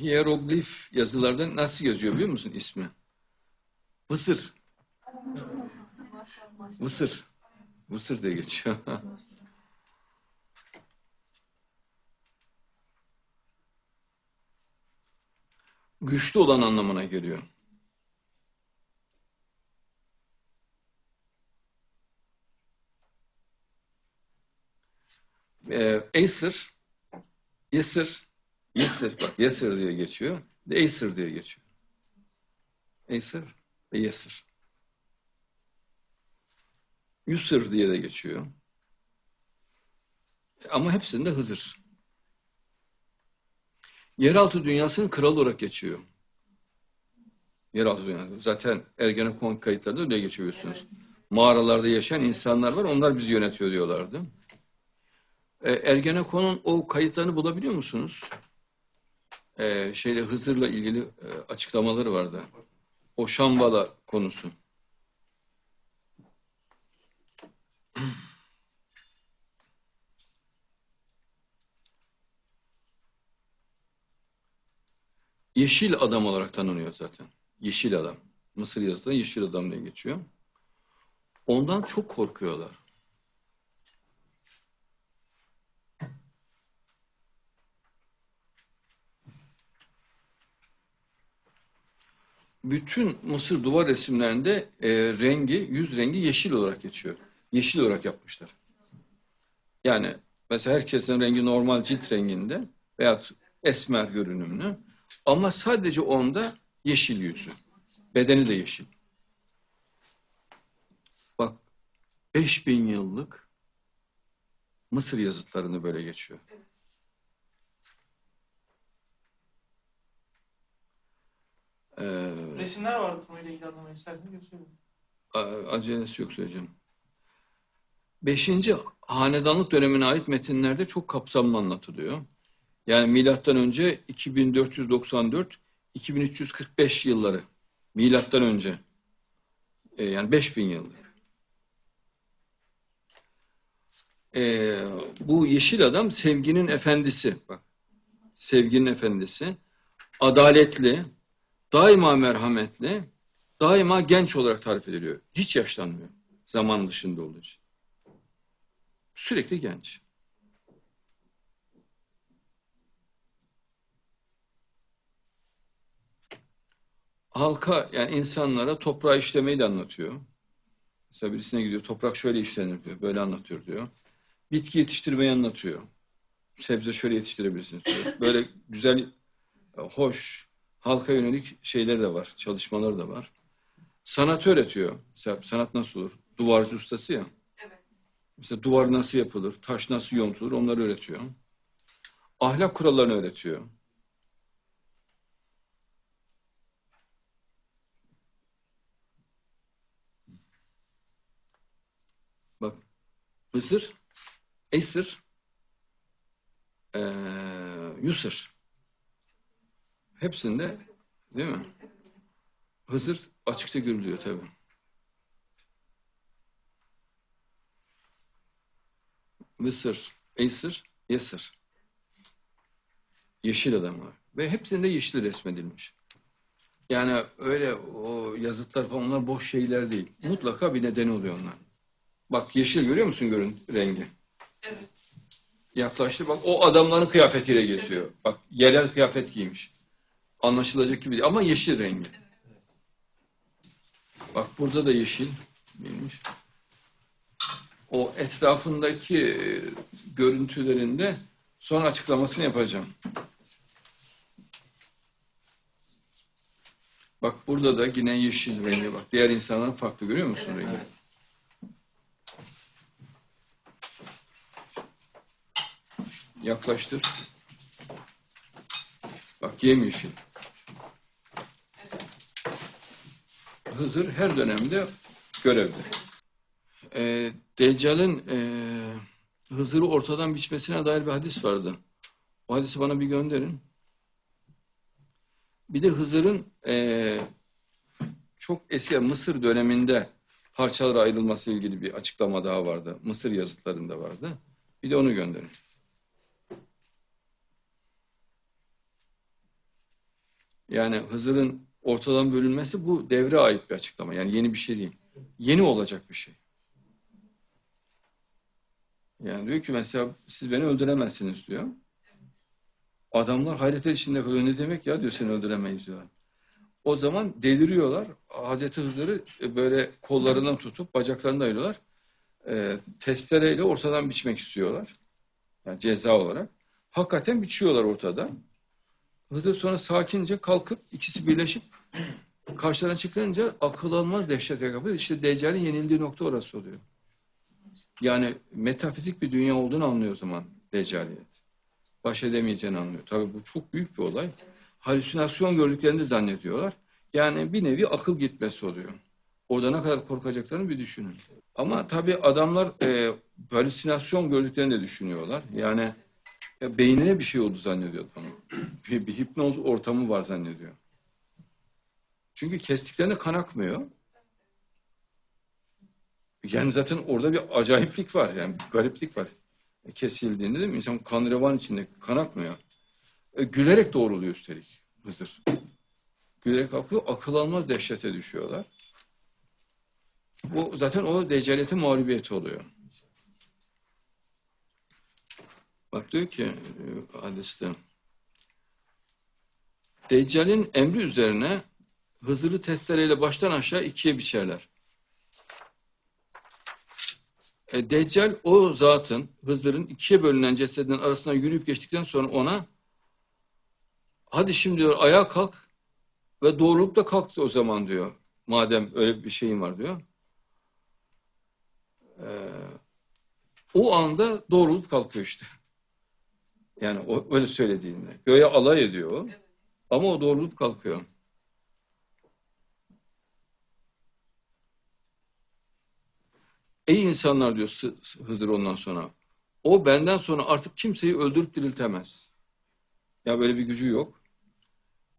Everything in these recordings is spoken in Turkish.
hieroglif yazılarda nasıl yazıyor biliyor musun ismi? Mısır. Mısır. Mısır diye geçiyor. Güçlü olan anlamına geliyor. Ee, Acer, Yesir, Yesir, bak Yesir diye geçiyor. De Acer diye geçiyor. Acer ve Yesir. Yusır diye de geçiyor. Ama hepsinde Hızır. Yeraltı dünyasının kralı olarak geçiyor. Yeraltı dünyası. Zaten Ergenekon kayıtlarında öyle geçiyorsunuz. Mağaralarda yaşayan insanlar var. Onlar bizi yönetiyor diyorlardı. E, Ergenekon'un o kayıtlarını bulabiliyor musunuz? E, şeyle Hızır'la ilgili e, açıklamaları vardı. O Şambala konusu. Yeşil adam olarak tanınıyor zaten. Yeşil adam. Mısır yazıda yeşil adam diye geçiyor. Ondan çok korkuyorlar. Bütün Mısır duvar resimlerinde e, rengi, yüz rengi yeşil olarak geçiyor. Yeşil olarak yapmışlar. Yani mesela herkesin rengi normal cilt renginde veya esmer görünümlü. Ama sadece onda yeşil yüzü. Bedeni de yeşil. Bak 5000 yıllık Mısır yazıtlarını böyle geçiyor. Ee, Resimler vardı konuyla ilgili anlamayı isterseniz göstereyim. acelesi yok söyleyeceğim. Beşinci hanedanlık dönemine ait metinlerde çok kapsamlı anlatılıyor. Yani milattan önce 2494 2345 yılları milattan önce Ee, yani 5000 yıllık. Ee, bu yeşil adam sevginin efendisi. Bak. Sevginin efendisi. Adaletli, daima merhametli, daima genç olarak tarif ediliyor. Hiç yaşlanmıyor. Zaman dışında olduğu için. Sürekli genç. halka yani insanlara toprağı işlemeyi de anlatıyor. Mesela birisine gidiyor toprak şöyle işlenir diyor. Böyle anlatıyor diyor. Bitki yetiştirmeyi anlatıyor. Sebze şöyle yetiştirebilirsiniz diyor. Böyle güzel, hoş, halka yönelik şeyleri de var. Çalışmaları da var. Sanat öğretiyor. Mesela sanat nasıl olur? Duvarcı ustası ya. Evet. Mesela duvar nasıl yapılır? Taş nasıl yontulur? Onları öğretiyor. Ahlak kurallarını öğretiyor. Bak Mısır, Esir, eee Yusır. Hepsinde değil mi? Hızır açıkça görülüyor tabii. Mısır, Esir, Yesir. Yeşil adamlar. Ve hepsinde yeşil resmedilmiş. Yani öyle o yazıtlar falan onlar boş şeyler değil. Mutlaka bir nedeni oluyor onlar. Bak yeşil görüyor musun görün rengi? Evet. Yaklaştı bak o adamların kıyafetiyle geziyor. Bak yerel kıyafet giymiş. Anlaşılacak gibi değil ama yeşil rengi. Bak burada da yeşil giymiş. O etrafındaki e, görüntülerinde son açıklamasını yapacağım. Bak burada da yine yeşil rengi bak. Diğer insanların farklı görüyor musun rengi? Yaklaştır. Bak yemyeşil. Hızır her dönemde görevde. Ee, Deccal'in e, Hızır'ı ortadan biçmesine dair bir hadis vardı. O hadisi bana bir gönderin. Bir de Hızır'ın e, çok eski Mısır döneminde parçalara ayrılması ilgili bir açıklama daha vardı. Mısır yazıtlarında vardı. Bir de onu gönderin. Yani Hızır'ın ortadan bölünmesi bu devre ait bir açıklama. Yani yeni bir şey değil. Yeni olacak bir şey. Yani diyor ki mesela siz beni öldüremezsiniz diyor. Adamlar hayretler içinde kalıyor. Ne demek ya diyor seni öldüremeyiz diyor. O zaman deliriyorlar. Hazreti Hızır'ı böyle kollarından tutup bacaklarını ayırıyorlar. E, testereyle ortadan biçmek istiyorlar. Yani ceza olarak. Hakikaten biçiyorlar ortada. Hızır sonra sakince kalkıp ikisi birleşip karşılarına çıkınca akıl almaz dehşete kapıyor. İşte Deccal'in yenildiği nokta orası oluyor. Yani metafizik bir dünya olduğunu anlıyor o zaman Deccaliyet. Baş edemeyeceğini anlıyor. Tabii bu çok büyük bir olay. Halüsinasyon gördüklerini zannediyorlar. Yani bir nevi akıl gitmesi oluyor. Orada ne kadar korkacaklarını bir düşünün. Ama tabii adamlar e, halüsinasyon gördüklerini de düşünüyorlar. Yani ya beynine bir şey oldu zannediyor adam. Bir, bir hipnoz ortamı var zannediyor. Çünkü kestiklerinde kan akmıyor. Yani zaten orada bir acayiplik var. Yani bir gariplik var. E, kesildiğinde değil mi? İnsan kan revan içinde kan akmıyor. E, gülerek doğruluyor üstelik Hızır. Gülerek akıyor. Akıl almaz dehşete düşüyorlar. Bu zaten o deccaliyetin mağlubiyeti oluyor. Bak diyor ki e, hadiste Deccal'in emri üzerine Hızır'ı testereyle baştan aşağı ikiye biçerler. E, Deccal o zatın Hızır'ın ikiye bölünen cesedinin arasından yürüyüp geçtikten sonra ona hadi şimdi diyor ayağa kalk ve doğrulukta kalktı o zaman diyor. Madem öyle bir şeyin var diyor. E, o anda doğrulup kalkıyor işte. Yani o öyle söylediğinde. Göğe alay ediyor. Ama o doğrulup kalkıyor. Ey insanlar diyor Hızır ondan sonra. O benden sonra artık kimseyi öldürüp diriltemez. Ya böyle bir gücü yok.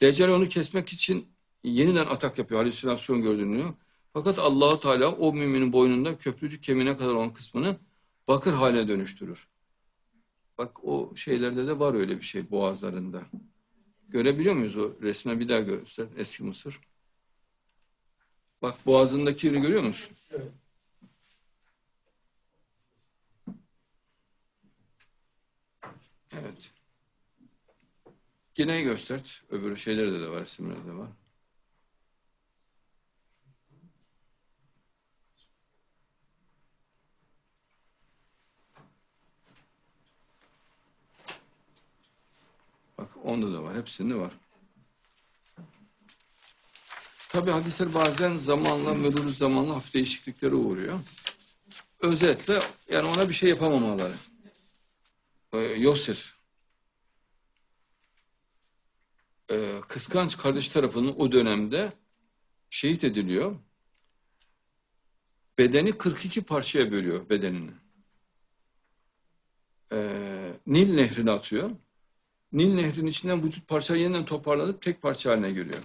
Deccal onu kesmek için yeniden atak yapıyor. Halüsinasyon gördüğünü. Fakat Allahu Teala o müminin boynunda köprücük kemiğine kadar olan kısmını bakır haline dönüştürür. Bak o şeylerde de var öyle bir şey boğazlarında. Görebiliyor muyuz o resme bir daha göster eski Mısır. Bak boğazındaki yeri görüyor musun? Evet. Evet. Yine göster. Öbür şeylerde de var, resimlerde de var. Onda da var, hepsinde var. Tabi hadisler bazen zamanla, mürür zamanla hafif değişikliklere uğruyor. Özetle yani ona bir şey yapamamaları. Ee, Yosir e, kıskanç kardeş tarafının o dönemde şehit ediliyor. Bedeni 42 parçaya bölüyor bedenini. Ee, Nil nehrine atıyor. Nil nehrinin içinden vücut parçaları yeniden toparlanıp tek parça haline geliyor.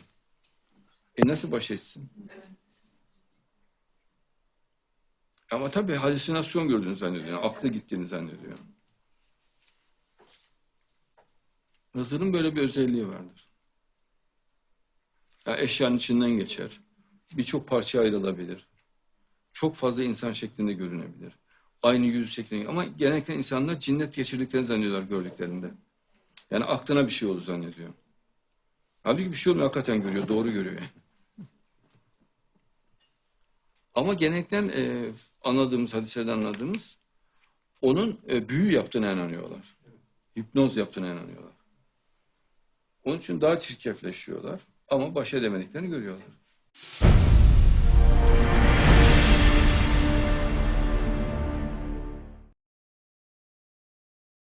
E nasıl baş etsin? Ama tabii halüsinasyon gördüğünü zannediyor. Yani aklı gittiğini zannediyor. Hızır'ın böyle bir özelliği vardır. Ya eşyanın içinden geçer. Birçok parça ayrılabilir. Çok fazla insan şeklinde görünebilir. Aynı yüz şeklinde. Ama genellikle insanlar cinnet geçirdiklerini zannediyorlar gördüklerinde. Yani aklına bir şey oldu zannediyor. Halbuki bir şey olmuyor hakikaten görüyor. Doğru görüyor yani. Ama genellikle e, anladığımız, hadislerden anladığımız onun e, büyü yaptığına inanıyorlar. Hipnoz yaptığına inanıyorlar. Onun için daha çirkefleşiyorlar ama baş edemediklerini görüyorlar.